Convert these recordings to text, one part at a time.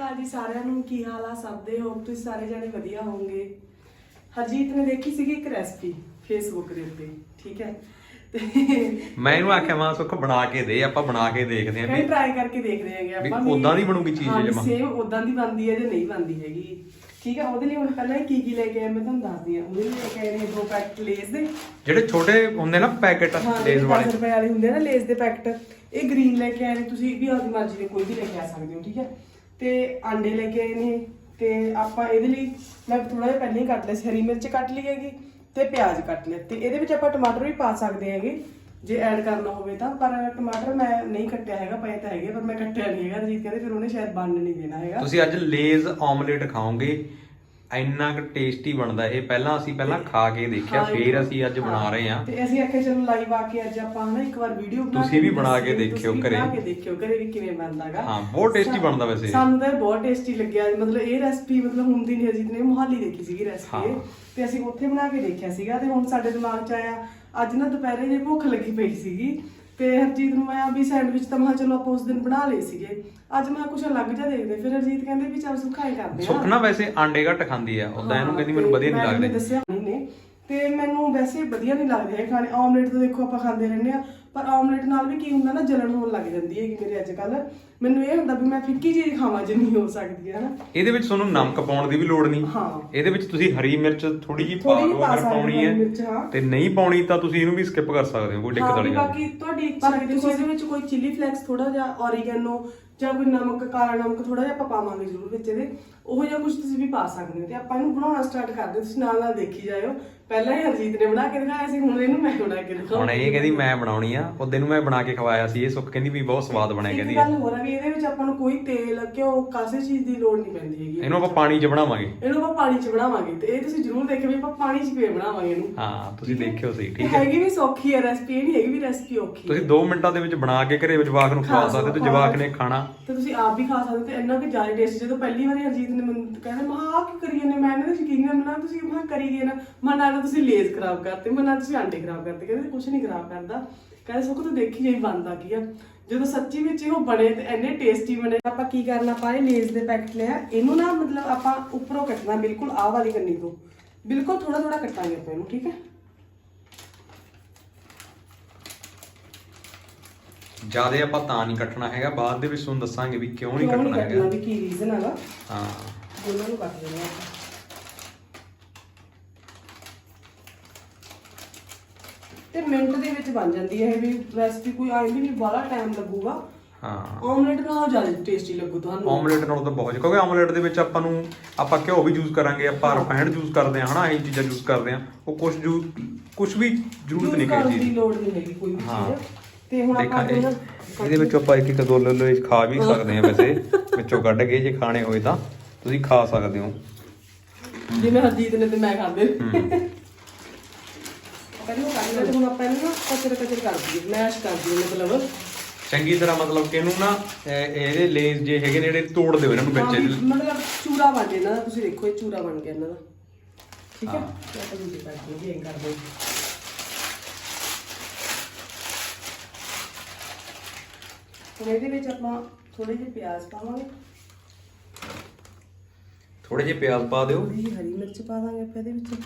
ਅਕਾਲ ਜੀ ਸਾਰਿਆਂ ਨੂੰ ਕੀ ਹਾਲ ਆ? ਸਭ ਦੇ ਹੋਪ ਤੁਸੀਂ ਸਾਰੇ ਜਣੇ ਵਧੀਆ ਹੋਵੋਗੇ। ਹਰਜੀਤ ਨੇ ਦੇਖੀ ਸੀਗੀ ਇੱਕ ਰੈਸਪੀ ਫੇਸਬੁੱਕ ਦੇ ਉੱਤੇ ਠੀਕ ਹੈ? ਤੇ ਮੈਂ ਇਹਨੂੰ ਆਖਿਆ ਮਾਂ ਸੁੱਖ ਬਣਾ ਕੇ ਦੇ ਆਪਾਂ ਬਣਾ ਕੇ ਦੇਖਦੇ ਆਂ ਵੀ ਟਰਾਈ ਕਰਕੇ ਦੇਖਦੇ ਵੀ ਆਪਾਂ ਉੱਦਾਂ ਦੀ ਬਣੂਗੀ ਚੀਜ਼ ਜਮਾਂ। ਸੇਮ ਉਦਾਂ ਦੀ ਬਣਦੀ ਹੈ ਜਾਂ ਨਹੀਂ ਬਣਦੀ ਹੈਗੀ। ਠੀਕ ਹੈ ਉਹਦੇ ਲਈ ਹੁਣ ਪਹਿਲਾਂ ਹੀ ਕੀ ਕੀ ਲੈ ਕੇ ਆਏ ਮੈਂ ਤੁਹਾਨੂੰ ਦੱਸਦੀ ਹਾਂ। ਉਹਦੇ ਲਈ ਲੈ ਕੇ ਆਏ ਨੇ ਦੋ ਪੈਕਟ ਲੇਸ ਦੇ। ਜਿਹੜੇ ਛੋਟੇ ਹੁੰਦੇ ਨਾ ਪੈਕੇਟ ਹਾਂ ਲੇਜ਼ ਵਾਲੇ। 10 ਰੁਪਏ ਵਾਲੇ ਹੁੰਦੇ ਆ ਨਾ ਲੇਸ ਦੇ ਪੈਕਟ ਇਹ ਗ੍ਰੀਨ ਲੈ ਕੇ ਆਏ ਨੇ ਤੁਸੀਂ ਵੀ ਆਪਣੀ ਮਰਜ਼ੀ ਦੇ ਕੋਈ ਵੀ ਲੈ ਕੇ ਆ ਸਕਦੇ ਹੋ ਠੀਕ ਹੈ? ਤੇ ਆਂਡੇ ਲੈ ਕੇ ਆਏ ਨੇ ਤੇ ਆਪਾਂ ਇਹਦੇ ਲਈ ਮੈਂ ਥੋੜਾ ਜਿਹਾ ਪਹਿਲਾਂ ਹੀ ਕੱਟ ਲਿਆ ਸੀ, ਹਰੀ ਮਿਰਚ ਕੱਟ ਲਈ ਹੈਗੀ ਤੇ ਪਿਆਜ਼ ਕੱਟ ਲਿਆ ਤੇ ਇਹਦੇ ਵਿੱਚ ਆਪਾਂ ਟਮਾਟਰ ਵੀ ਪਾ ਸਕਦੇ ਹੈਗੇ, ਜੇ ਐਡ ਕਰਨਾ ਹੋਵੇ ਤਾਂ, ਪਰ ਟਮਾਟਰ ਮੈਂ ਨਹੀਂ ਕੱਟਿਆ ਹੈਗਾ, ਪਏ ਤਾਂ ਹੈਗੇ, ਪਰ ਮੈਂ ਕੱਟਿਆ ਨਹੀਂ ਹੈਗਾ ਰਜੀਤ ਕਹਿੰਦੇ ਫਿਰ ਉਹਨੇ ਸ਼ਾਇਦ ਬਣਨ ਨਹੀਂ ਦੇਣਾ ਹੈਗਾ। ਤੁਸੀਂ ਅੱਜ ਲੇਜ਼ ਆਮਲੇਟ ਖਾਓਗੇ ਇੰਨਾ ਕੁ ਟੇਸਟੀ ਬਣਦਾ ਇਹ ਪਹਿਲਾਂ ਅਸੀਂ ਪਹਿਲਾਂ ਖਾ ਕੇ ਦੇਖਿਆ ਫੇਰ ਅਸੀਂ ਅੱਜ ਬਣਾ। ਰਹੇ ਹਾਂ ਤੇ ਅਸੀਂ ਆਖਿਆ ਚਲੋ ਲਾਈਵ ਆ ਕੇ ਅੱਜ ਆਪਾਂ ਹਨਾ ਇੱਕ ਵਾਰ ਵੀਡੀਓ ਬਣਾ ਤੁਸੀਂ ਵੀ ਬਣਾ ਕੇ ਦੇਖਿਓ ਘਰੇ। ਬਣਾ ਕੇ ਦੇਖਿਓ ਘਰੇ ਵੀ ਕਿਵੇਂ ਬਣਦਾਗਾ ਹਾਂ, ਬਹੁਤ tasty ਬਣਦਾ ਵੈਸੇ। ਸਾਨੂੰ ਤਾਂ ਬਹੁਤ ਟੇਸਟੀ ਲੱਗਿਆ ਮਤਲਬ ਇਹ ਰੈਸਪੀ ਮਤਲਬ ਹੁੰਦੀ ਨਹੀਂ ਅਜੀਤ ਨੇ ਮੁਹਾਲੀ ਦੇਖੀ ਸੀਗੀ ਰੈਸਪੀ। ਤੇ ਅਸੀਂ ਉੱਥੇ ਬਣਾ ਕੇ ਦੇਖਿਆ ਸੀਗਾ ਤੇ ਹੁਣ ਸਾਡੇ ਦਿਮਾਗ 'ਚ ਆਇਆ ਅੱਜ ਨਾ ਦੁਪਹਿਰੇ ਜੇ ਭੁੱਖ ਲੱਗੀ ਪਈ ਸੀਗੀ ਤੇ ਹਰਜੀਤ ਨੂੰ ਆਇਆ ਵੀ ਸੈਂਡਵਿਚ ਤਾਂ ਮੈਂ ਚਲੋ ਆਪਾਂ ਉਸ ਦਿਨ ਬਣਾ ਲਏ ਸੀਗੇ। ਅੱਜ ਮੈਂ ਕੁਛ ਅਲੱਗ ਜਿਹਾ ਦੇਖਦੇ ਫਿਰ ਹਰਜੀਤ ਕਹਿੰਦੇ ਵੀ ਚੱਲ ਸੁਖਾਈ ਕਰਦੇ ਆ ਸੁੱਖ ਨਾ ਵੈਸੇ ਆਂਡੇ ਘੱਟ ਖਾਂਦੀ ਆ ਉਦਾਂ ਇਹਨੂੰ ਕਹਿੰਦੀ ਮੈਨੂੰ ਵਧੀਆ ਨਹੀਂ ਮੈਂ ਲੱਗਦੇ। ਇਹਨੂੰ ਦੱਸਿਆ ਨਹੀਂ ਨੇ ਤੇ ਮੈਨੂੰ ਵੈਸੇ ਵਧੀਆ ਨਹੀਂ ਲੱਗਦੇ ਹੈ ਖਾਣੇ। ਆਮਲੇਟ ਤਾਂ ਦੇਖੋ ਆਪਾਂ ਖਾਂਦੇ ਰਹਿੰਦੇ ਆ ਪਰ ਆਮਲੇਟ ਨਾਲ ਵੀ ਕੀ ਹੁੰਦਾ ਨਾ ਜਲਣ ਹੋਣ ਲੱਗ ਜਾਂਦੀ ਹੈਗੀ ਮੇਰੇ ਅੱਜ ਕੱਲ ਮੈਨੂੰ ਇਹ ਹੁੰਦਾ ਵੀ ਮੈਂ ਫਿੱਕੀ ਚੀਜ਼ ਖਾਵਾਂ ਜਿੰਨੀ ਹੋ ਸਕਦੀ ਹੈ ਨਾ ਇਹਦੇ ਵਿੱਚ ਤੁਹਾਨੂੰ ਨਮਕ ਪਾਉਣ ਦੀ ਵੀ ਲੋੜ ਨਹੀਂ। ਹਾਂ। ਇਹਦੇ ਵਿੱਚ ਤੁਸੀਂ ਹਰੀ ਮਿਰਚ ਥੋੜੀ ਜਿਹੀ ਪਾ ਥੋੜ੍ਹੀ ਜਿਹੀ ਲਓ ਪਾ ਅਗਰ ਸਕਦੇ ਪਾਉਣੀ ਮਿਰਚ, ਹਾਂ। ਹੈ। ਤੇ ਨਹੀਂ ਪਾਉਣੀ ਤਾਂ ਤੁਸੀਂ ਇਹਨੂੰ ਵੀ ਸਕਿਪ ਕਰ ਸਕਦੇ ਹੋ ਕੋਈ ਦਿੱਕਤ ਹਾਂ ਵਾਲੀ ਵੀ ਗੱਲ ਬਾਕੀ ਤੁਹਾਡੀ ਇੱਛਾ ਹੈ ਤੁਸੀਂ ਇਹਦੇ ਵਿੱਚ ਕੋਈ ਚਿੱਲੀ ਫਲੈਕਸ ਥੋੜਾ ਜਿਹਾ ਔਰੀਗੈਨੋ ਜਾਂ ਕੋਈ ਨਮਕ ਕਾਲਾ ਨਮਕ ਥੋੜਾ ਜਿਹਾ ਆਪਾਂ ਪਾਵਾਂਗੇ ਜ਼ਰੂਰ ਵਿੱਚ ਇਹਦੇ। ਉਹ ਜਿਹਾ ਕੁਝ ਤੁਸੀਂ ਵੀ ਪਾ ਸਕਦੇ ਹੋ। ਤੇ ਆਪਾਂ ਇਹਨੂੰ ਬਣਾਉਣਾ ਸਟਾਰਟ ਕਰਦੇ ਹਾਂ। ਤੁਸੀਂ ਨਾਲ ਨਾਲ ਦੇਖੀ ਜਾਇਓ। ਪਹਿਲਾਂ ਹੀ ਹਰਜੀਤ ਨੇ ਬਣਾ ਕੇ ਦਿਖਾਇਆ ਸੀ ਹੁਣ ਇਹਨੂੰ ਮੈਂ ਬਣਾ ਕੇ ਹੁਣ ਇਹ ਕਹਿੰਦੀ ਮੈਂ ਬਣਾਉਣੀ ਆ। ਉਹਦੇ ਨੂੰ ਮੈਂ ਬਣਾ ਕੇ ਖਵਾਇਆ ਸੀ ਇਹ ਸੁੱਖ ਕਹਿੰਦੀ ਵੀ ਬਹੁਤ ਸਵਾਦ ਬਣਿਆ ਇੱਕ ਕਹਿੰਦੀ ਗੱਲ ਹੋਰ ਆ ਵੀ ਇਹਦੇ ਵਿੱਚ ਆਪਾਂ ਨੂੰ ਕੋਈ ਤੇਲ ਘਿਓ ਕਾਸੇ ਚੀਜ਼ ਦੀ ਲੋੜ ਨਹੀਂ ਪੈਂਦੀ ਹੈਗੀ। ਇਹਨੂੰ ਆਪਾਂ ਪਾਣੀ 'ਚ ਬਣਾਵਾਂਗੇ। ਇਹਨੂੰ ਆਪਾਂ ਪਾਣੀ 'ਚ ਬਣਾਵਾਂਗੇ ਤੇ ਇਹ ਤੁਸੀਂ ਜ਼ਰੂਰ ਦੇਖਿਓ ਵੀ ਆਪਾਂ ਪਾਣੀ 'ਚ ਕਿਵੇਂ ਬਣਾਵਾਂਗੇ ਇਹਨੂੰ। ਹਾਂ ਤੁਸੀਂ ਦੇਖਿਓ ਸਹੀ ਠੀਕ ਹੈ। ਹੈਗੀ ਵੀ ਸੌਖੀ ਹੈ ਰੈਸਪੀ ਇਹ ਨਹੀਂ ਹੈਗੀ ਵੀ ਰੈਸਪੀ ਔਖੀ ਹੈ ਤੁਸੀਂ 2 ਮਿੰਟਾਂ ਦੇ ਵਿੱਚ ਬਣਾ ਕੇ ਘਰੇ ਜਵਾਕ ਨੂੰ ਖਵਾ ਖਾ ਸਕਦੇ ਤੇ ਜਵਾਕ ਨੇ ਖਾਣਾ। ਤੇ ਤੁਸੀਂ ਆਪ ਵੀ ਖਾ ਸਕਦੇ ਹੋ ਤੇ ਇੰਨਾ ਕਿ ਜ਼ਿਆਦਾ ਟੇਸਟੀ ਜਦੋਂ ਪਹਿਲੀ ਵਾਰੀ ਹਰਜੀਤ ਨੇ ਮੈਨੂੰ ਕਹਿੰਦਾ ਮਾ ਆ ਕੀ ਕਰੀ ਜਾਂਦੇ ਮੈਂ ਇਹਨਾਂ ਦੇ ਯਕੀਨ ਨਾਲ ਬਣਾ ਤੁਸੀਂ ਮਾ ਕਰੀ ਗਏ ਨਾ। ਮਾ ਨਾਲ ਤੁਸੀਂ ਲੇਜ਼ ਖਰਾਬ ਕਰਤੇ ਮਾ ਨਾਲ ਤੁਸੀਂ ਆਂਡੇ ਖਰਾਬ ਕਰਤੇ। ਕਹਿੰਦੇ ਕੁਝ ਨਹੀਂ ਖਰਾਬ ਕਰਦਾ। ਕਹਿੰਦੇ ਸੁੱਖ ਤੂੰ ਦੇਖੀ ਜਾਈ ਬਣਦਾ ਕੀ ਆ। ਜਦੋਂ ਸੱਚੀ ਵਿੱਚ ਇਹ ਬਣੇ ਤੇ ਇੰਨੇ ਟੇਸਟੀ ਬਣੇ। ਆਪਾਂ ਕੀ ਕਰਨਾ ਪਾਏ ਲੇਜ਼ ਦੇ ਪੈਕਟ ਲਿਆ। ਇਹਨੂੰ ਨਾ ਮਤਲਬ ਆਪਾਂ ਉੱਪਰੋਂ ਕੱਟਣਾ ਬਿਲਕੁਲ ਆਹ ਵਾਲੀ ਕੰਨੀ ਤੋਂ। ਬਿਲਕੁਲ ਥੋੜਾ ਥੋੜਾ ਕੱਟਾਂਗੇ ਆਪਾਂ ਇਹਨੂੰ ਠੀਕ ਹੈ? ਜਿਆਦੇ ਆਪਾਂ ਤਾਂ ਨਹੀਂ ਕੱਟਣਾ ਹੈਗਾ। ਬਾਅਦ ਦੇ ਵਿੱਚ ਤੁਹਾਨੂੰ ਦੱਸਾਂਗੇ ਵੀ ਕਿਉਂ ਨਹੀਂ ਕੱਟਣਾ ਹੈਗਾ। ਵੀ ਕੀ ਰੀਜ਼ਨ ਹੈਗਾ। ਹਾਂ। ਦੋਨਾਂ ਨੂੰ ਕੱਟ ਦੇਣਾ ਆਪਾਂ। ਤੇ ਮਿੰਟ ਦੇ ਵਿੱਚ ਬਣ ਜਾਂਦੀ ਹੈ ਇਹ ਵੀ। ਰੈਸਪੀ ਕੋਈ ਆਈ ਵੀ ਨਹੀਂ ਬਾਹਲਾ ਟਾਈਮ ਲੱਗੂਗਾ। ਹਾਂ। ਆਮਲੇਟ ਨਾਲੋਂ ਜ਼ਿਆਦਾ ਟੇਸਟੀ ਲੱਗੂ ਤੁਹਾਨੂੰ। ਆਮਲੇਟ ਨਾਲੋਂ ਤਾਂ ਬਹੁਤ ਕਿਉਂਕਿ ਆਮਲੇਟ ਦੇ ਵਿੱਚ ਆਪਾਂ ਨੂੰ ਆਪਾਂ ਘਿਓ ਵੀ ਯੂਜ਼ ਕਰਾਂਗੇ ਆਪਾਂ ਰਿਫਾਈਨਡ ਯੂਜ਼ ਕਰਦੇ ਹਾਂ ਹਨਾ ਇਹ ਚੀਜ਼ਾਂ ਯੂਜ਼ ਕਰਦੇ ਹਾਂ। ਉਹ ਕੁਝ ਜੂ ਕੁਝ ਵੀ ਜ਼ਰੂਰਤ ਨਹੀਂ ਚੀਜ਼ ਦੀ। ਲੋੜ ਨਹੀਂ ਹੈਗੀ ਕੋਈ ਵੀ। ਚੀਜ਼। ਤੇ ਹੁਣ ਆਪਾਂ ਇਹਦੇ ਵਿੱਚ ਆਪਾਂ ਇੱਕ ਇੱਕ ਦੋ ਲੈ ਲੋ ਖਾ ਵੀ ਸਕਦੇ ਹਾਂ ਵੈਸੇ। ਵਿੱਚੋਂ ਕੱਢ ਕੇ ਜੇ ਖਾਣੇ ਹੋਏ ਤਾਂ ਤੁਸੀਂ ਖਾ ਸਕਦੇ ਹੋ। ਜਿਵੇਂ ਹਰਜੀਤ ਨੇ ਤੇ ਮੈਂ ਖਾਂਦੇ ਪਹਿਲਾਂ ਕੱਟ ਲਿਆ ਤੇ ਹੁਣ ਆਪਾਂ ਇਹਨੂੰ ਨਾ ਕਚਰ ਕਚਰ ਕਰ ਦਈਏ ਮੈਸ਼ ਕਰ ਦਈਏ ਮਤਲਬ। ਚੰਗੀ ਤਰ੍ਹਾਂ ਮਤਲਬ ਕਿ ਇਹਨੂੰ ਨਾ ਇਹ- ਇਹਦੇ ਲੇਜ਼ ਜੇ ਹੈਗੇ ਨੇ ਜਿਹੜੇ ਤੋੜ ਦਿਓ ਇਹਨਾਂ ਨੂੰ ਹਾਂ ਵਿੱਚ ਵੀ। ਮਤਲਬ ਚੂਰਾ ਬਣ ਗਿਆ ਇਹਨਾਂ ਦਾ ਤੁਸੀਂ ਦੇਖੋ ਇਹ ਚੂਰਾ ਬਣ ਗਿਆ ਇਹਨਾਂ ਦਾ। ਠੀਕ ਹੈ? ਤੇ ਆਪਾਂ ਦੂਜੀ ਪਾਸੇ ਵੀ ਐਂ ਕਰਦੇ ਹਾਂ ਹੁਣ ਇਹਦੇ ਵਿੱਚ ਆਪਾਂ ਥੋੜੇ ਜਿਹੇ ਪਿਆਜ਼ ਪਾਵਾਂਗੇ। ਥੋੜੇ ਜਿਹੇ ਪਿਆਜ਼ ਪਾ ਦਿਓ। ਥੋੜੀ ਜਿਹੀ ਹਰੀ ਮਿਰਚ ਪਾ ਦਾਂਗੇ ਆਪਾਂ ਇਹਦੇ ਵਿੱਚ।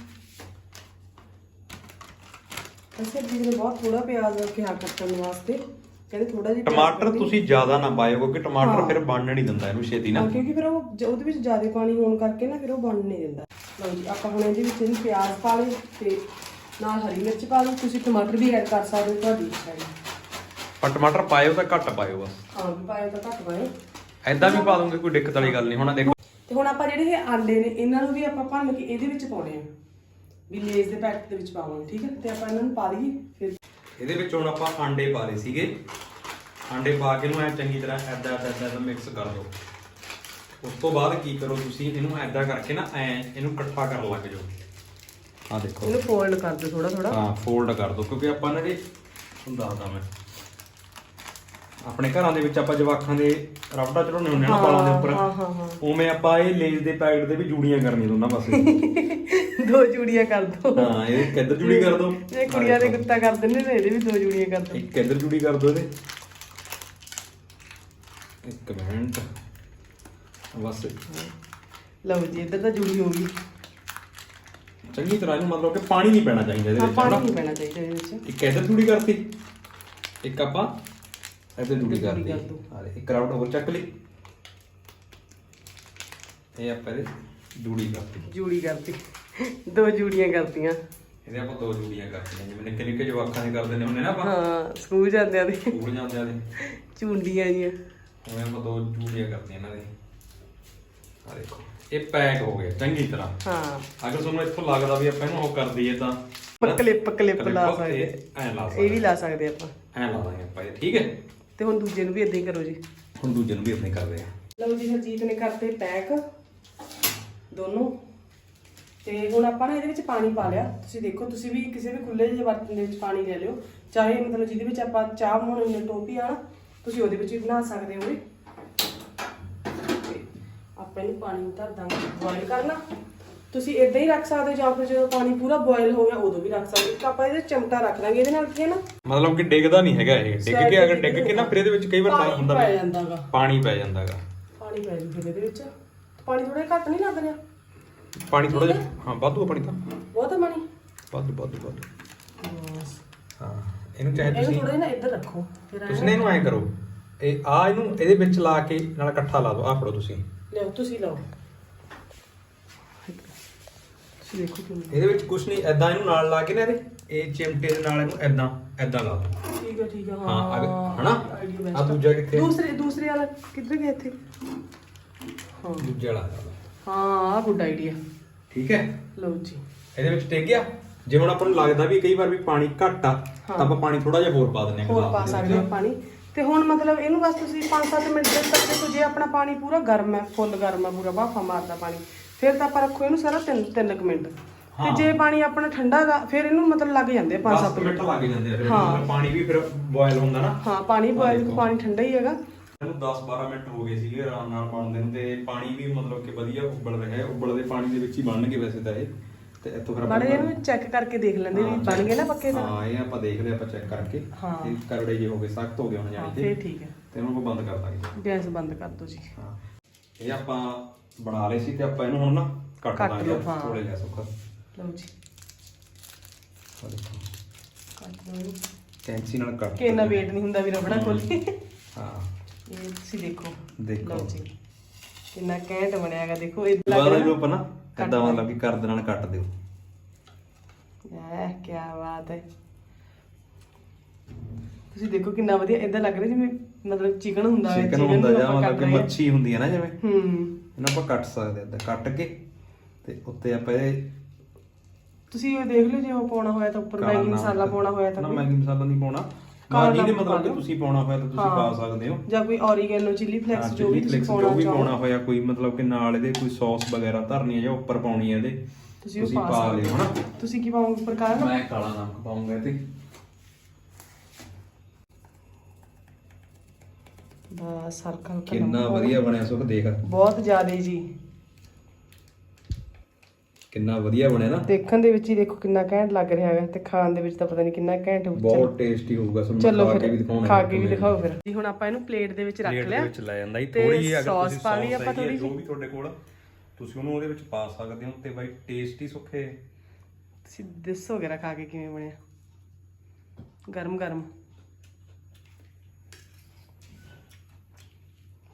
ਅਸੀਂ ਜਿਹਨੇ ਬਹੁਤ ਥੋੜਾ ਪਿਆਜ਼ ਕਿਹਾ ਕੱਟਣ ਵਾਸਤੇ ਕਹਿੰਦੇ ਥੋੜਾ ਜਿਹਾ ਟਮਾਟਰ। ਤੁਸੀਂ ਜ਼ਿਆਦਾ ਨਾ ਪਾਇਓ ਕਿਉਂਕਿ ਟਮਾਟਰ। ਫਿਰ ਬਣਨ ਨਹੀਂ ਦਿੰਦਾ ਇਹਨੂੰ ਛੇਤੀ ਨਾ। ਕਿਉਂਕਿ ਫਿਰ ਉਹ ਜ- ਉਹਦੇ ਵਿੱਚ ਜ਼ਿਆਦਾ ਪਾਣੀ ਹੋਣ ਕਰਕੇ ਨਾ ਫਿਰ ਉਹ ਬਣ ਨਹੀਂ ਦਿੰਦਾ। ਲਓ ਜੀ ਆਪਾਂ ਹੁਣ ਇਹਦੇ ਵਿੱਚ ਇਹਨੂੰ ਪਿਆਜ਼ ਪਾ ਲਏ ਤੇ ਨਾਲ ਹਰੀ ਮਿਰਚ ਪਾ ਲਓ। ਤੁਸੀਂ ਟਮਾਟਰ ਵੀ ਐਡ ਕਰ ਸਕਦੇ ਹੋ ਤੁਹਾਡੀ ਇੱਛਾ ਹੈ ਪਰ ਟਮਾਟਰ ਪਾਇਓ ਤਾਂ ਘੱਟ ਪਾਇਓ ਬਸ। ਹਾਂ ਵੀ ਪਾਇਓ ਤਾਂ ਘੱਟ ਪਾਇਓ। ਐਦਾਂ ਵੀ ਪਾ ਦੂੰਗੇ ਕੋਈ ਦਿੱਕਤ ਵਾਲੀ ਗੱਲ ਨਹੀਂ। ਹੁਣ ਆਹ ਦੇਖੋ। ਤੇ ਹੁਣ ਆਪਾਂ ਜਿਹੜੇ ਇਹ ਆਂਡੇ ਨੇ ਇਹਨਾਂ ਨੂੰ ਵੀ ਆਪਾਂ ਭੰਨ ਕੇ ਇਹਦੇ ਵਿੱਚ ਪਾਉਣੇ ਆ। ਵੀ ਲੇਜ਼ ਦੇ ਪੈਕਟ ਦੇ ਵਿੱਚ ਪਾਵਾਂਗੇ ਠੀਕ ਹੈ? ਤੇ ਆਪਾਂ ਇਹਨਾਂ ਨੂੰ ਪਾ ਦਈਏ ਫਿਰ ਇਹਦੇ ਵਿੱਚ ਹੁਣ ਆਪਾਂ ਆਂਡੇ ਪਾ ਲਏ ਸੀਗੇ। ਆਂਡੇ ਪਾ ਕੇ ਇਹਨੂੰ ਐ ਚੰਗੀ ਤਰ੍ਹਾਂ ਐਦਾਂ ਐਦਾਂ ਐਦਾਂ ਮਿਕਸ ਕਰ ਦਿਓ ਉਸ ਤੋਂ ਬਾਅਦ ਕੀ ਕਰੋ ਤੁਸੀਂ ਇਹਨੂੰ ਐਦਾਂ ਕਰਕੇ ਨਾ ਐ ਇਹਨੂੰ ਇਕੱਠਾ ਕਰਨ ਲੱਗ ਜਾਓ। ਆ ਦੇਖੋ। ਇਹਨੂੰ ਫੋਲਡ ਕਰ ਦਿਓ ਥੋੜਾ ਥੋੜਾ ਹਾਂ ਫੋਲਡ ਕਰ ਦਿਓ ਕਿਉਂਕਿ ਆਪਾਂ ਨਾ ਜੇ ਤੁਹਾਨੂੰ ਦੱਸਦਾ ਮੈਂ। ਆਪਣੇ ਘਰਾਂ ਦੇ ਵਿੱਚ ਆਪਾਂ ਜਵਾਖਾਂ ਦੇ ਰਬੜਾ ਚੜਾਉਣੇ ਹੁੰਦੇ ਆ ਨਾ ਬਾਲਾਂ ਦੇ ਉੱਪਰ। ਹਾਂ, ਹਾਂ, ਹਾਂ। ਉਵੇਂ ਆਪਾਂ ਇਹ ਲੇਜ਼ ਦੇ ਪੈਕਟ ਦੇ ਵੀ ਜੂੜੀਆਂ ਕਰਨੀਆਂ ਦੋਨਾਂ ਪਾਸੇ। ਦੋ ਚੂੜੀਆਂ ਕਰ ਦੋ। ਹਾਂ ਇਹ ਕਿੱਧਰ ਜੁੜੀ ਕਰ ਦੋ? ਇਹ ਕੁੜੀਆਂ ਦੇ ਗੁੱਤਾ ਕਰ ਦਿੰਦੇ ਨੇ ਇਹਦੇ ਵੀ ਦੋ ਚੂੜੀਆਂ ਕਰ ਦੋ। ਇੱਕ ਕਿੱਧਰ ਜੁੜੀ ਕਰ ਦੋ ਇਹਦੇ? ਇੱਕ ਮਿੰਟ। ਬਸ। ਲਓ ਜੀ ਇੱਧਰ ਤਾਂ ਜੂੜੀ ਹੋ ਗਈ। ਚੰਗੀ ਤਰ੍ਹਾਂ ਇਹਨੂੰ ਮਤਲਬ ਕਿ ਪਾਣੀ ਨਹੀਂ ਪੈਣਾ ਚਾਹੀਦਾ ਇਹਦੇ ਹਾਂ ਵਿੱਚ ਪਾਣੀ ਹਨਾ? ਨਹੀਂ ਪੈਣਾ ਚਾਹੀਦਾ ਇਹਦੇ ਵਿੱਚ। ਇੱਕ ਇੱਧਰ ਜੁੜੀ ਕਰਤੀ ਇੱਕ ਆਪਾਂ ਇੱਧਰ ਜੁੜੀ ਕਰਤੀ। ਕਰ ਦਿਓ। ਹਾਂ ਇੱਕ ਰਾਊਟ ਹੋਰ ਚੱਕ ਲਈ। ਇਹ ਆਪਾਂ ਇਹਦੇ ਜੁੜੀ ਕਰਤੀ। ਜੂੜੀ ਕਰਤੀ। ਦੋ ਜੂੜੀਆਂ ਕਰਤੀਆਂ। ਇਹਦੇ ਆਪਾਂ ਦੋ ਜੁੜੀਆਂ ਕਰਤੀਆਂ ਜਿਵੇਂ ਨਿੱਕੇ ਨਿੱਕੇ ਜਵਾਕਾਂ ਦੇ ਕਰਦੇ ਨੇ ਹੁੰਦੇ ਨਾ ਆਪਾਂ। ਹਾਂ ਸਕੂਲ ਜਾਂਦਿਆਂ ਦੇ। ਸਕੂਲ ਜਾਂਦੇ ਨੇ ਚੁੰਡੀਆਂ ਜੀਆਂ। ਉਵੇਂ ਆਪਾਂ ਦੋ ਜੁੜੀਆਂ ਕਰਤੀਆਂ ਇਹਨਾਂ ਦੇ ਆ ਦੇਖੋ ਇਹ ਪੈਕ ਹੋ ਗਿਆ ਚੰਗੀ ਤਰ੍ਹਾਂ। ਹਾਂ। ਅਗਰ ਤੁਹਾਨੂੰ ਇੱਥੋਂ ਲੱਗਦਾ ਵੀ ਆਪਾਂ ਇਹਨੂੰ ਉਹ ਕਰ ਦਈਏ ਤਾਂ ਕਲਿੱਪ ਕਲਿੱਪ ਲਾ ਸਕਦੇ। ਐਂ ਲਾ ਇਹ ਵੀ ਸਕਦੇ ਲਾ ਸਕਦੇ ਆਪਾਂ। ਐਂ ਲਾ ਦਾਂਗੇ ਆਪਾਂ ਇਹ ਠੀਕ ਹੈ? ਤੇ ਹੁਣ ਦੂਜੇ ਨੂੰ ਵੀ ਇਦਾਂ ਹੀ ਕਰੋ ਜੀ। ਹੁਣ ਦੂਜੇ ਨੂੰ ਵੀ ਆਪਣੇ ਕਰਦੇ ਆ ਲਓ ਜੀ ਹਰਜੀਤ ਨੇ ਕਰਤੇ ਪੈਕ। ਦੋਨੋਂ। ਤੇ ਹੁਣ ਆਪਾਂ ਨਾ ਇਹਦੇ ਵਿੱਚ ਪਾਣੀ ਪਾ ਲਿਆ। ਤੁਸੀਂ ਦੇਖੋ ਤੁਸੀਂ ਵੀ ਕਿਸੇ ਵੀ ਖੁੱਲੇ ਜਿਹੇ ਬਰਤਨ ਦੇ ਵਿੱਚ ਪਾਣੀ ਲੈ ਲਿਓ। ਚਾਹੇ ਮਤਲਬ ਜਿਹਦੇ ਵਿੱਚ ਆਪਾਂ ਚਾਹ ਬਣਾਉਣੀ ਹੈ ਟੋਪੀ ਆ ਤੁਸੀਂ ਉਹਦੇ ਵਿੱਚ ਵੀ ਬਣਾ ਸਕਦੇ ਹੋ ਆਪਾਂ ਇਹਨੂੰ ਪਾਣੀ ਨੂੰ ਧਰ ਦਾਂਗੇ ਬੋਇਲ ਕਰਨਾ। ਤੁਸੀਂ ਇਦਾਂ ਹੀ ਰੱਖ ਸਕਦੇ ਜਾਂ ਫਿਰ ਜਦੋਂ ਪਾਣੀ ਪੂਰਾ ਬੋਇਲ ਹੋ ਗਿਆ ਉਦੋਂ ਵੀ ਰੱਖ ਸਕਦੇ ਇੱਕ ਆਪਾਂ ਇਹਦੇ ਚਮਟਾ ਰੱਖ ਦਾਂਗੇ ਇਹਦੇ ਨਾਲ ਕੀ ਹੈ ਨਾ? ਮਤਲਬ ਕਿ ਡਿੱਗਦਾ ਨਹੀਂ ਹੈਗਾ ਇਹ। ਡਿੱਗ ਕੇ ਅਗਰ ਡਿੱਗ ਕੇ ਨਾ ਫਿਰ ਇਹਦੇ ਵਿੱਚ ਕਈ ਵਾਰ ਪਾਣੀ ਹੁੰਦਾ ਪੈ ਵੀ ਜਾਂਦਾਗਾ। ਪਾਣੀ ਪੈ ਜਾਂਦਾਗਾ। ਪਾਣੀ ਪੈ ਜੂ ਫਿਰ ਇਹਦੇ ਵਿੱਚ। ਪਾਣੀ ਥੋੜਾ ਘੱਟ ਨਹੀਂ ਲੱਗ ਰਿਹਾ ਪਾਣੀ ਥੋੜਾ ਜਿਹਾ। ਹਾਂ ਵਾਧੂ ਆ ਪਾਣੀ ਤਾਂ। ਬਹੁਤ ਹੈ ਪਾਣੀ? ਵਾਧੂ ਵਾਧੂ ਵਾਧੂ। ਹਾਂ ਇਹਨੂੰ ਚਾਹੇ ਇਹਨੂੰ ਤੁਸੀਂ ਥੋੜਾ ਜਿਹਾ ਨਾ ਇੱਧਰ ਰੱਖੋ। ਫਿਰ ਐਂ ਤੁਸੀਂ ਨਾ ਇਹਨੂੰ ਐਂ ਕਰੋ। ਇਹ ਆ ਇਹਨੂੰ ਇਹਦੇ ਵਿੱਚ ਲਾ ਕੇ ਨਾਲ ਇਕੱਠਾ ਲਾ ਦਿਓ ਆ ਫੜੋ ਤੁਸੀਂ। ਲਿਆਓ ਤੁਸੀਂ ਲਾਓ। ਤੁਸੀਂ ਦੇਖੋ ਕਿਵੇਂ ਇਹਦੇ ਵਿੱਚ ਕੁਝ ਨਹੀਂ ਐਦਾਂ ਇਹਨੂੰ ਨਾਲ ਲਾ ਕੇ ਨਾ ਇਹਦੇ ਇਹ ਚਿਮਟੇ ਦੇ ਨਾਲ ਇਹਨੂੰ ਐਦਾਂ ਐਦਾਂ ਲਾ ਦਿਓ ਠੀਕ ਹੈ ਠੀਕ ਹੈ। ਹਾਂ, ਅਗਰ- ਹਨਾ? idea best ਆਹ ਦੂਜਾ ਕਿੱਥੇ? ਦੂਸਰੇ ਦੂਸਰੇ ਵਾਲਾ ਕਿੱਧਰ ਗਿਆ ਇੱਥੇ? ਹਾਂ ਦੂਜੇ ਵਾਲਾ। ਲਾ ਦਿਓ। ਹਾਂ ਗੁੱਡ ਆਈਡੀਆ ਠੀਕ ਹੈ। ਲਓ ਜੀ। ਇਹਦੇ ਵਿੱਚ ਟਿਕ ਗਿਆ? ਜੇ ਹੁਣ ਆਪਾਂ ਨੂੰ ਲੱਗਦਾ ਵੀ ਕਈ ਵਾਰ ਵੀ ਪਾਣੀ ਘੱਟ ਆ ਤਾਂ ਆਪਾਂ ਪਾਣੀ ਥੋੜਾ ਜਿਹਾ ਹੋਰ ਪਾ ਦਿੰਦੇ ਹਾਂ ਹੋਰ ਗਲਾਸ ਪਾ ਦੇ ਸਕਦੇ ਹੋ ਵਿੱਚ। ਪਾਣੀ। ਤੇ ਹੁਣ ਮਤਲਬ ਇਹਨੂੰ ਬਸ ਤੁਸੀਂ 5-7 ਮਿੰਟ ਦੇ ਤੱਕ ਦੇਖੋ ਜੇ ਆਪਣਾ ਪਾਣੀ ਪੂਰਾ ਗਰਮ ਹੈ ਫੁੱਲ ਗਰਮ ਹੈ ਪੂਰਾ ਭਾਫਾ ਮਾਰਦਾ ਪਾਣੀ ਫਿਰ ਤਾਂ ਆਪਾਂ ਰੱਖੋ ਇਹਨੂੰ ਸਾਰਾ 3-3 ਮਿੰਟ। ਤੇ ਹਾਂ। ਜੇ ਪਾਣੀ ਆਪਣਾ ਠੰਡਾ ਗਾ ਫਿਰ ਇਹਨੂੰ ਮਤਲਬ ਲੱਗ ਜਾਂਦੇ 5-7 ਦਸ ਕੁ ਮਿੰਟ ਮਿੰਟ। ਲੱਗ ਜਾਂਦੇ ਆ ਫਿਰ। ਹਾਂ। ਪਾਣੀ ਵੀ ਫਿਰ ਬੋਇਲ ਹੁੰਦਾ ਨਾ। ਹਾਂ ਪਾਣੀ ਬੋਇਲ। ਪਾਣੀ ਠੰਡਾ ਹੀ ਹੈਗਾ। ਇਹਨੂੰ 10-12 ਮਿੰਟ ਹੋ ਗਏ ਸੀਗੇ ਆਰਾਮ ਨਾਲ ਬਣਦੇ ਨੂੰ ਤੇ ਪਾਣੀ ਵੀ ਮਤਲਬ ਕਿ ਵਧੀਆ ਉਬਲ ਰਿਹਾ ਹੈ। ਉਬਲਦੇ ਪਾਣੀ ਦੇ ਵਿੱਚ ਹੀ ਬਣਨਗੇ ਵੈਸੇ ਤਾਂ ਇਹ। ਤੇ ਇੱਥੋਂ ਫਿਰ ਮਾੜੇ ਇਹਨੂੰ ਚੈੱਕ ਕਰਕੇ ਦੇਖ ਲੈਂਦੇ ਵੀ ਬਣ ਗਏ ਨਾ ਪੱਕੇ ਤਾਂ। ਹਾਂ ਇਹ ਆਪਾਂ ਦੇਖਦੇ ਆਪਾਂ ਚੈੱਕ ਕਰਕੇ। ਇਹ ਕਰੜੇ ਜੇ ਹੋ ਗਏ ਸਖਤ ਹੋ ਗਏ ਹੁਣ ਜਾਨੀ ਕਿ ਠੀਕ ਹੈ। ਤੇ ਉਹਨੂੰ ਆਪਾਂ ਬੰਦ ਕਰ ਦਾਂਗੇ ਗੈਸ ਬੰਦ ਕਰ ਦਿਓ ਜੀ। ਹਾਂ। ਇਹ ਆਪਾਂ ਬਣਾ ਲਏ ਸੀ ਤੇ ਆਪਾਂ ਇਹਨੂੰ ਹੁਣ ਨਾ ਕੱਟ ਦਾਂਗੇ। ਥੋੜੇ ਜਿਹਾ ਸੁੱਕਾ। ਲਓ ਜੀ। ਆਹ ਦੇਖੋ। ਕੱਟ ਲਓ। ਕੈਂਚੀ ਨਾਲ ਕੱਟ ਕਿ ਇੰਨਾ ਵੇਟ ਨਹੀਂ ਹੁੰਦਾ ਵੀ ਰਬੜਾ ਖੋਲੀ ਹਾਂ। ਇਹ ਤੁਸੀਂ ਦੇਖੋ। ਦੇਖੋ। ਲਓ ਜੀ। ਕਿੰਨਾ ਘੈਂਟ ਬਣਿਆਗਾ ਦੇਖੋ ਇਹ ਲੱਗ ਦੁਬਾਰਾ ਰਿਹਾ। ਇਹਨੂੰ ਆਪਾਂ ਨਾ ਕੱਟ। ਮਤਲਬ ਕਿ ਕਰਦ ਨਾਲ ਕੱਟ ਦਿਓ। ਐ ਕੀ ਬਾਤ ਹੈ। ਤੁਸੀਂ ਦੇਖੋ ਕਿੰਨਾ ਵਧੀਆ ਇਦਾਂ ਲੱਗ ਰਿਹਾ ਜਿਵੇਂ ਮਤਲਬ ਚਿਕਨ ਹੁੰਦਾ ਹੈ ਚਿਕਨ chicken ਹੁੰਦਾ ਨੂੰ ਜਾਂ ਆਪਾਂ ਮਤਲਬ ਕੱਟ ਕਿ ਰਹੇ ਹਾਂ। ਮੱਛੀ ਹੁੰਦੀ ਹੈ ਨਾ ਜਿਵੇਂ। ਹੂੰ। ਇਹਨੂੰ ਆਪਾਂ ਕੱਟ ਸਕਦੇ ਹਾਂ ਏਦਾਂ ਕੱਟ ਕੇ ਤੇ ਉੱਤੇ ਆਪਾਂ ਇਹ ਤੁਸੀਂ ਇਹ ਦੇਖ ਲਓ ਜੇ ਉਹ ਪਾਉਣਾ ਹੋਇਆ ਤਾਂ ਉੱਪਰ ਕਾਲਾ ਮੈਗੀ ਮਸਾਲਾ ਪਾਉਣਾ ਹੋਇਆ ਤਾਂ ਨਾ ਕੋਈ- ਮੈਗੀ ਮਸਾਲਾ ਨਹੀਂ ਪਾਉਣਾ। ਕਾਲਾ ਜਿਹਦੇ ਮਤਲਬ ਕਿ। ਤੁਸੀਂ ਪਾਉਣਾ ਹੋਇਆ ਤਾਂ ਤੁਸੀਂ। ਪਾ ਸਕਦੇ ਹੋ। ਜਾਂ ਕੋਈ ਔਰੀਗੈਨੋ ਚਿੱਲੀ ਫਲੈਕਸ ਜੋ ਵੀ ਤੁਸੀਂ ਪਾਉਣਾ ਜੋ ਵੀ ਚਾਹੋ। ਪਾਉਣਾ ਹੋਇਆ ਕੋਈ ਮਤਲਬ ਕਿ ਨਾਲ ਇਹਦੇ ਕੋਈ ਸੌਸ ਵਗੈਰਾ ਧਰਨੀ ਹੈ ਜਾਂ ਉੱਪਰ ਪਾਉਣੀ ਹੈ ਇਹਦੇ ਤੁਸੀਂ ਉਹ ਪਾ ਲਿਓ ਹਨਾ? ਤੁਸੀਂ ਕੀ ਪਾਉਂਗੇ ਉੱਪਰ ਕਾਲਾ ਮੈਂ ਕਾਲਾ ਨਮਕ ਪਾਉਂਗਾ ਤੇ ਬਸ ਹਲਕਾ ਹਲਕਾ ਕਿੰਨਾ ਵਧੀਆ ਬਣਿਆ ਸੁਖ ਦੇਖ। ਬਹੁਤ ਜ਼ਿਆਦਾ ਜੀ। ਕਿੰਨਾ ਵਧੀਆ ਬਣਿਆ ਨਾ। ਦੇਖਣ ਦੇ ਵਿੱਚ ਹੀ ਦੇਖੋ ਕਿੰਨਾ ਘੈਂਟ ਲੱਗ ਰਿਹਾ ਹੈ ਤੇ ਖਾਣ ਦੇ ਵਿੱਚ ਤਾਂ ਪਤਾ ਨਹੀਂ ਕਿੰਨਾ ਘੈਂਟ ਹੋਊ। ਚਲੋ। ਬਹੁਤ ਟੇਸਟੀ ਹੋਊਗਾ ਤੁਹਾਨੂੰ ਚਲੋ ਖਾ ਕੇ ਵੀ ਫਿਰ ਦਿਖਾਉਣਾ ਖਾ ਕੇ ਵੀ ਦਿਖਾਓ ਫਿਰ। ਜੀ ਹੁਣ ਆਪਾਂ ਇਹਨੂੰ ਪਲੇਟ ਦੇ ਵਿੱਚ ਰੱਖ ਪਲੇਟ ਦੇ ਲਿਆ ਵਿੱਚ ਲੈ ਜਾਂਦਾ ਜੀ ਤੇ ਥੋੜੀ ਜਿਹੀ ਅਗਰ ਤੁਸੀਂ ਪਾ ਲਈ ਆਪਾਂ ਥੋੜੀ ਜੋ। ਵੀ ਤੁਹਾਡੇ ਕੋਲ ਤੁਸੀਂ ਉਹਨੂੰ ਉਹਦੇ ਵਿੱਚ ਪਾ ਸਕਦੇ ਹੋ ਤੇ ਬਾਈ ਟੇਸਟੀ ਸੁੱਖੇ। ਤੁਸੀਂ ਦੱਸੋਗੇ ਰਾ ਖਾ ਕੇ ਕਿਵੇਂ ਬਣਿਆ? ਗਰਮ ਗਰਮ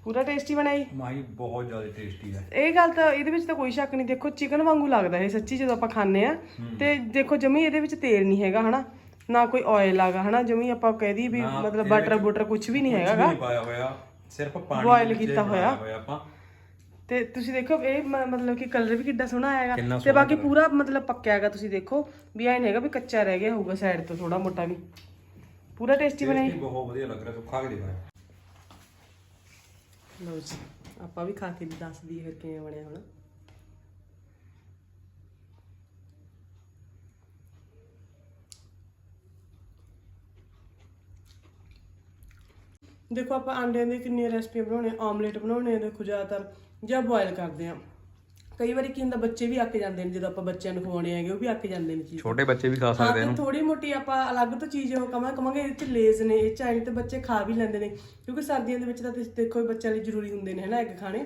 ਪੂਰਾ ਟੇਸਟੀ ਬਣਿਆ ਜੀ? ਮਾਈ ਬਹੁਤ ਜ਼ਿਆਦਾ ਟੇਸਟੀ ਹੈ ਇਹ ਗੱਲ ਤਾਂ ਇਹਦੇ ਵਿੱਚ ਤਾਂ ਕੋਈ ਸ਼ੱਕ ਨਹੀਂ। ਦੇਖੋ ਚਿਕਨ ਵਾਂਗੂ ਲੱਗਦਾ ਇਹ ਸੱਚੀ ਜਦੋਂ ਆਪਾਂ ਖਾਂਦੇ ਆ ਤੇ ਦੇਖੋ ਜਮੀ ਇਹਦੇ ਵਿੱਚ ਤੇਲ ਨਹੀਂ ਹੈਗਾ ਹਨਾ? ਨਾ ਕੋਈ ਆਇਲ ਆਗਾ ਹਨਾ? ਜਮੀ ਆਪਾਂ ਕਹਿ ਦਈਏ ਵੀ ਨਾ, ਮਤਲਬ ਇਹਦੇ ਬਟਰ ਕੁਝ ਵੀ ਨਹੀਂ ਹੈਗਾਗਾ ਨਹੀਂ ਪਾਇਆ ਹੋਇਆ। ਸਿਰਫ ਪਾਣੀ Boil ਕੀਤਾ ਹੋਇਆ। ਆਪਾਂ। ਤੇ ਤੁਸੀਂ ਦੇਖੋ ਇਹ ਮ- ਮਤਲਬ ਕਿ ਕਲਰ ਵੀ ਕਿੱਡਾ ਸੋਹਣਾ ਆਏਗਾ। ਕਿੰਨਾ ਤੇ ਬਾਕੀ। ਪੂਰਾ ਮਤਲਬ ਪੱਕਿਆ ਹੈਗਾ ਤੁਸੀਂ ਦੇਖੋ। ਵੀ ਐ ਨਹੀਂ ਹੈਗਾ ਵੀ ਕੱਚਾ ਰਹਿ ਗਿਆ ਹੋਊਗਾ ਸਾਈਡ ਤੋਂ ਥੋੜਾ ਮੋਟਾ ਵੀ। ਪੂਰਾ ਟੇਸਟੀ ਬਣਿਆ ਬਹੁਤ ਵਧੀਆ ਲੱਗ ਰਿਹਾ ਸੁੱਖਾ ਕੇ ਦਿਖਾਇਆ। ਲਓ ਜੀ, ਆਪਾਂ ਵੀ ਖਾ ਕੇ ਦੱਸਦੀ ਫਿਰ ਕਿਵੇਂ ਬਣਿਆ ਹੁਣ। ਦੇਖੋ ਆਪਾਂ ਆਂਡਿਆਂ ਦੀ ਕਿੰਨੀਆਂ ਰੈਸਪੀਆਂ ਬਣਾਉਣੇ ਆਮਲੇਟ ਬਣਾਉਣੇ ਆ, ਦੇਖੋ ਜ਼ਿਆਦਾਤਰ ਜਾਂ ਬੋਇਲ ਕਰਦੇ ਆ। ਕਈ ਵਾਰੀ ਕੀ ਹੁੰਦਾ ਬੱਚੇ ਵੀ ਅੱਕ ਜਾਂਦੇ ਨੇ ਜਦੋਂ ਆਪਾਂ ਬੱਚਿਆਂ ਨੂੰ ਖਵਾਉਣੇ ਹੈਗੇ ਉਹ ਵੀ ਅੱਕ ਜਾਂਦੇ ਨੇ ਚੀਜ਼। ਛੋਟੇ ਬੱਚੇ ਵੀ ਖਾ ਹਾਂ ਤੇ ਥੋੜੀ ਮੋਟੀ ਆਪਾਂ ਅਲੱਗ ਤੋਂ ਚੀਜ਼ ਉਹ ਕਮਾਂ ਕਮਾਂਗੇ ਇਹ ਚ ਲੇਜ਼ ਨੇ ਇਹ ਚ ਤੇ ਬੱਚੇ ਖਾ ਵੀ ਲੈਂਦੇ ਨੇ। ਕਿਉਂਕਿ ਸਰਦੀਆਂ ਦੇ ਵਿੱਚ ਤਾਂ ਤੁਸੀਂ ਦੇਖੋ ਬੱਚਿਆਂ ਲਈ ਜ਼ਰੂਰੀ ਹੁੰਦੇ ਨੇ ਹਨਾ ਐਗ ਖਾਣੇ।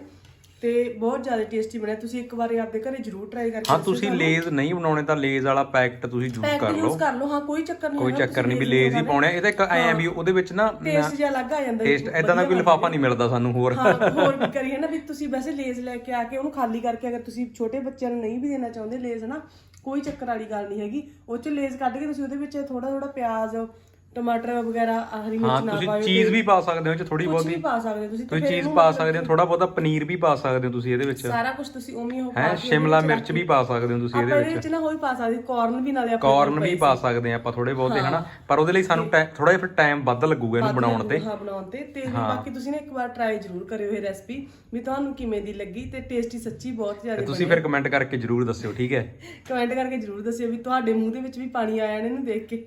ਤੇ ਬਹੁਤ ਜ਼ਿਆਦਾ ਟੇਸਟੀ ਬਣਿਆ। ਤੁਸੀਂ ਇੱਕ ਵਾਰੀ ਆਪਦੇ ਘਰੇ ਜ਼ਰੂਰ ਟਰਾਈ ਕਰਕੇ ਹਾਂ ਤੁਸੀਂ। ਲੇਜ਼ ਨਹੀਂ ਬਣਾਉਣੇ ਤਾਂ ਲੇਜ਼ ਵਾਲਾ ਪੈਕਟ ਤੁਸੀਂ ਯੂਜ਼ ਕਰ ਯੂਜ਼ ਲਓ ਕਰ ਲਓ। ਹਾਂ ਕੋਈ ਚੱਕਰ ਨਹੀਂ ਕੋਈ ਚੱਕਰ ਨਹੀਂ ਵੀ ਲੇਜ਼ ਹੀ ਪਾਉਣੇ ਆ। ਇਹਦਾ ਇੱਕ ਐ ਵੀ ਉਹਦੇ ਵਿੱਚ ਨਾ ਟੇਸਟ ਜਿਹਾ ਅਲੱਗ ਆ ਜਾਂਦਾ ਟੇਸਟ ਐਦਾਂ ਦਾ ਕੋਈ ਲਿਫਾਫਾ ਨਹੀਂ ਮਿਲਦਾ ਸਾਨੂੰ ਹੋਰ। ਹਾਂ ਹੋਰ ਵੀ ਕਰੀਏ ਨਾ ਵੀ ਤੁਸੀਂ ਵੈਸੇ ਲੇਜ਼ ਲੈ ਕੇ ਆ ਕੇ ਉਹਨੂੰ ਖਾਲੀ ਕਰਕੇ ਅਗਰ ਤੁਸੀਂ ਛੋਟੇ ਬੱਚਿਆਂ ਨੂੰ ਨਹੀਂ ਵੀ ਦੇਣਾ ਚਾਹੁੰਦੇ ਲੇਜ਼ ਨਾ ਕੋਈ ਚੱਕਰ ਵਾਲੀ ਗੱਲ ਨਹੀਂ ਹੈਗੀ। ਉਹ ਚ ਲੇਜ਼ ਕੱਢ ਕੇ ਤੁਸੀਂ ਉਹਦੇ ਵਿੱਚ ਥੋੜਾ ਥੋੜਾ ਪਿਆਜ਼ ਟਮਾਟਰ ਵਗੈਰਾ ਹਰੀ ਹਾਂ ਮਿਰਚ ਨਾ ਤੁਸੀਂ ਚੀਜ਼ ਵੀ ਪਾ ਸਕਦੇ ਹੋ ਚ ਥੋੜੀ ਕੁਝ ਬਹੁਤੀ ਵੀ ਪਾ ਸਕਦੇ ਹੋ ਤੁਸੀਂ ਤੇ ਤੁਸੀਂ ਫਿਰ ਚੀਜ਼ ਇਹਨੂੰ ਪਾ ਸਕਦੇ ਹੋ ਥੋੜਾ ਬਹੁਤਾ ਪਨੀਰ ਵੀ ਪਾ ਸਕਦੇ ਹੋ ਤੁਸੀਂ ਇਹਦੇ ਵਿੱਚ। ਸਾਰਾ ਕੁਝ ਤੁਸੀਂ ਉਵੇਂ ਹੀ ਉਹ ਹੈ ਪਾ ਕੇ ਸ਼ਿਮਲਾ ਉਹਦੇ ਵਿੱਚ ਮਿਰਚ ਵੀ ਪਾ ਸਕਦੇ ਹੋ ਤੁਸੀਂ ਆਪਾਂ ਇਹਦੇ ਇਹਦੇ ਵਿੱਚ। ਵਿੱਚ ਨਾ ਵੀ ਪਾ ਸਕਦੇ ਕਾਰਨ ਵੀ ਨਾਲੇ ਆਪਣੇ ਕਾਰਨ ਵੀ ਪਾ ਸਕਦੇ ਆ ਆਪਾਂ ਥੋੜੇ ਬਹੁਤੇ ਹਨਾ? ਪਰ ਉਹਦੇ ਲਈ ਸਾਨੂੰ ਥੋੜਾ ਜਿਹਾ ਫਿਰ ਟਾਈਮ ਵੱਧ ਲੱਗੂਗਾ ਇਹਨੂੰ ਬਣਾਉਣ ਤੇ। ਹਾਂ ਬਣਾਉਣ ਤੇ। ਤੇ ਬਾਕੀ ਤੁਸੀਂ ਨਾ ਇੱਕ ਵਾਰ ਟਰਾਈ ਜ਼ਰੂਰ ਕਰਿਓ ਇਹ ਰੈਸਪੀ ਵੀ ਤੁਹਾਨੂੰ ਕਿਵੇਂ ਦੀ ਲੱਗੀ ਤੇ ਟੇਸਟੀ ਸੱਚੀ ਬਹੁਤ ਜ਼ਿਆਦਾ ਤੇ ਤੁਸੀਂ ਫਿਰ ਕਮੈਂਟ ਕਰਕੇ ਜਰੂਰ ਦੱਸਿਓ ਠੀਕ ਹੈ? ਕਮੈਂਟ ਕਰਕੇ ਜ਼ਰੂਰ ਦੱਸਿਓ ਵੀ ਤੁਹਾਡੇ ਮੂੰਹ ਦੇ ਵਿੱਚ ਵੀ ਪਾਣੀ ਆਇਆ ਨੇ ਇਹਨੂੰ ਦੇਖ ਕੇ।